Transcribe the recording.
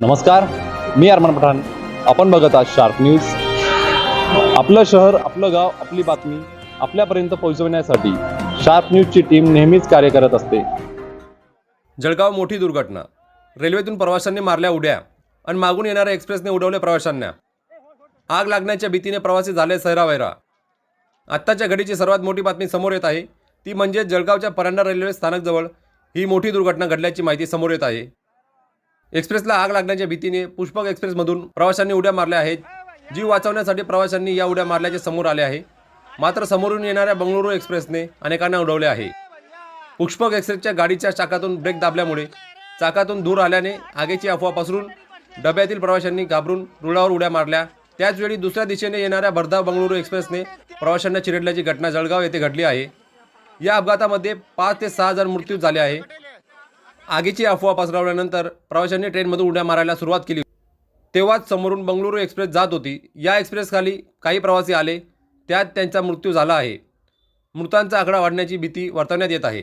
नमस्कार मी अरमान पठाण. आपण बघत आहात शार्प न्यूज आपलं शहर आपलं गाव आपली बातमी आपल्यापर्यंत पोहोचवण्यासाठी शार्प न्यूजची टीम नेहमीच कार्य करत असते. जळगाव मोठी दुर्घटना. रेल्वेतून प्रवाशांनी मारल्या उड्या आणि मागून येणाऱ्या एक्सप्रेसने उडवले प्रवाशांना. आग लागण्याच्या भीतीने प्रवासी झाले सैरावैरा. आत्ताच्या घडीची सर्वात मोठी बातमी समोर येत आहे. ती म्हणजे जळगावच्या परांडा रेल्वे स्थानकजवळ ही मोठी दुर्घटना घडल्याची माहिती समोर येत आहे. एक्सप्रेसला आग लागण्याच्या भीतीने पुष्पक एक्सप्रेसमधून प्रवाशांनी उड्या मारल्या आहेत. जीव वाचवण्यासाठी प्रवाशांनी या उड्या मारल्याचे समोर आले आहे. मात्र समोरून येणाऱ्या बंगळुरू एक्सप्रेसने अनेकांना उडवले आहे. पुष्पक एक्सप्रेसच्या गाडीच्या चाकातून ब्रेक दाबल्यामुळे चाकातून दूर आल्याने आगीची अफवा पसरून डब्यातील प्रवाशांनी घाबरून रुळावर उड्या मारल्या. त्याचवेळी दुसऱ्या दिशेने येणाऱ्या भरधाव बंगळुरू एक्सप्रेसने प्रवाशांना चिरडल्याची घटना जळगाव येथे घडली आहे. या अपघातामध्ये पाच ते सहा जण मृत्यू झाले आहे. आगीची अफवा पसरवल्यानंतर प्रवाशांनी ट्रेनमधून उड्या मारायला सुरुवात केली. तेव्हाच समोरून बंगळुरू एक्सप्रेस जात होती. या एक्सप्रेसखाली काही प्रवासी आले. त्यात त्यांचा मृत्यू झाला आहे. मृतांचा आकडा वाढण्याची भीती वर्तवण्यात येत आहे.